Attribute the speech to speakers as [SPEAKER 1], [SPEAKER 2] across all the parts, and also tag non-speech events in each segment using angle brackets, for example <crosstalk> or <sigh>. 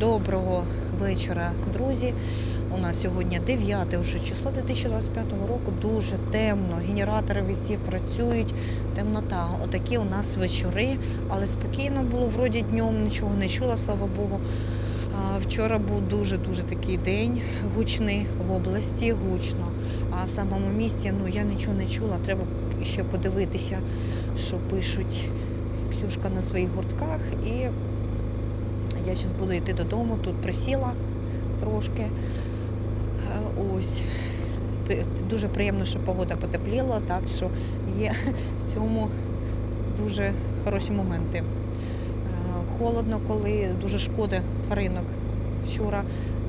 [SPEAKER 1] Доброго вечора, друзі. У нас сьогодні 9 вже число 2025 року. Дуже темно. Генератори везде працюють. Темнота. Отакі у нас вечори, але спокійно було. Вроді днем нічого не чула, слава Богу. Вчора був дуже дуже такий день гучний в області, гучно. А в самому місті ну я нічого не чула. Треба ще подивитися, що пишуть Ксюшка на своїх гуртках. І я зараз буду йти додому, тут присіла трошки. Е, Ось. Дуже приємно, що погода потепліла, так що є в цьому дуже хороші моменти. Е, Холодно, коли дуже шкода тваринок. Вчора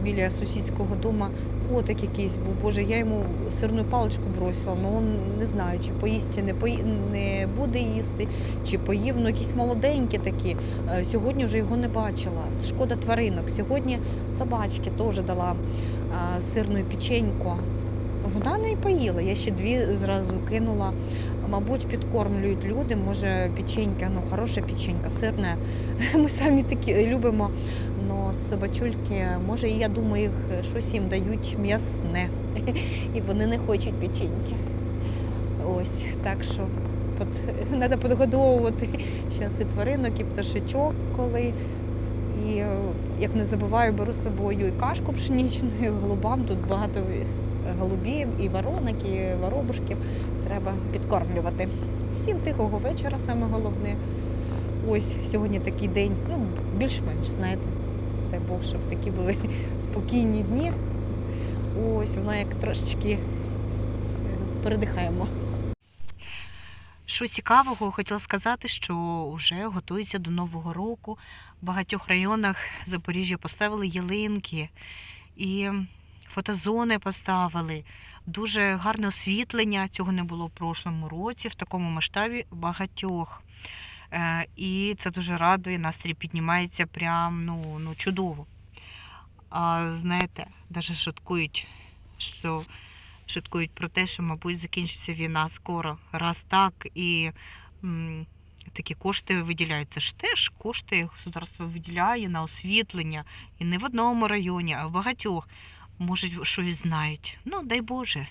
[SPEAKER 1] біля сусідського дому котик якийсь був. Боже, я йому сирну паличку бросила, але він не знаю, чи поїсть, чи не, пої... не буде їсти, чи поїв. Ну, якісь молоденькі такі. Е, Сьогодні вже його не бачила. Шкода тваринок. Сьогодні собачки теж дала а, сирну печеньку. Вона не поїла. Я ще дві зразу кинула. Мабуть, підкормлюють люди. Може, печенька, ну хороша печенька, сирна. <laughs> Ми самі такі любимо. Но собачульки, може, я думаю, їх щось їм дають м'ясне. <laughs> І вони не хочуть печеньки. Ось, так що треба <laughs> підгодовувати зараз і тваринок, і пташечок, коли. І е, як не забуваю, беру з собою і кашку пшеничну, і голубам. Тут багато голубів, і воронок, і воробушків. Треба підкормлювати. Всім тихого вечора, саме головне. Ось сьогодні такий день, ну, більш-менш, знаєте. Дай Бог, щоб такі були <laughs> спокійні дні. Ось воно як трошечки е, передихаємо. Що цікавого, хотіла сказати, що вже готується до Нового року. В багатьох районах Запоріжжя поставили ялинки і фотозони поставили. Дуже гарне освітлення. Цього не було в прошлому році в такому масштабі багатьох. Е, І це дуже радує, настрій піднімається прям ну, ну чудово. А знаєте, навіть шуткують, що шуткують про те, що, мабуть, закінчиться війна скоро. Раз так і м, такі кошти виділяються. ж теж кошти государство виділяє на освітлення. І не в одному районі, а в багатьох. Може, щось знають. Ну, дай Боже.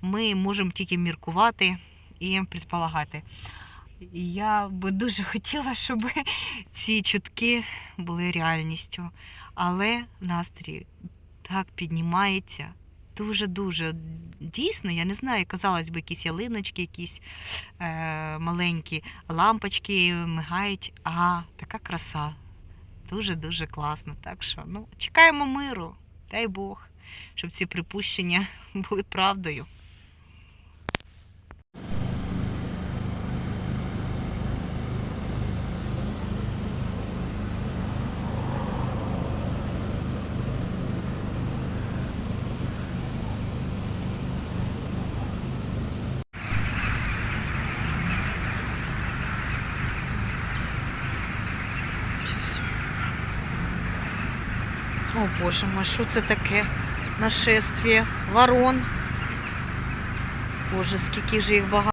[SPEAKER 1] Ми можемо тільки міркувати і предполагати. Я би дуже хотіла, щоб <laughs> ці чутки були реальністю. Але настрій так піднімається. Дуже-дуже дійсно, я не знаю, казалось би, якісь ялиночки, якісь е, маленькі лампочки мигають. А така краса. Дуже-дуже класно. Так що ну, чекаємо миру, дай Бог, щоб ці припущення <laughs> були правдою. О боже мой, що це таке? Нашествие ворон. Боже, скільки ж їх багато.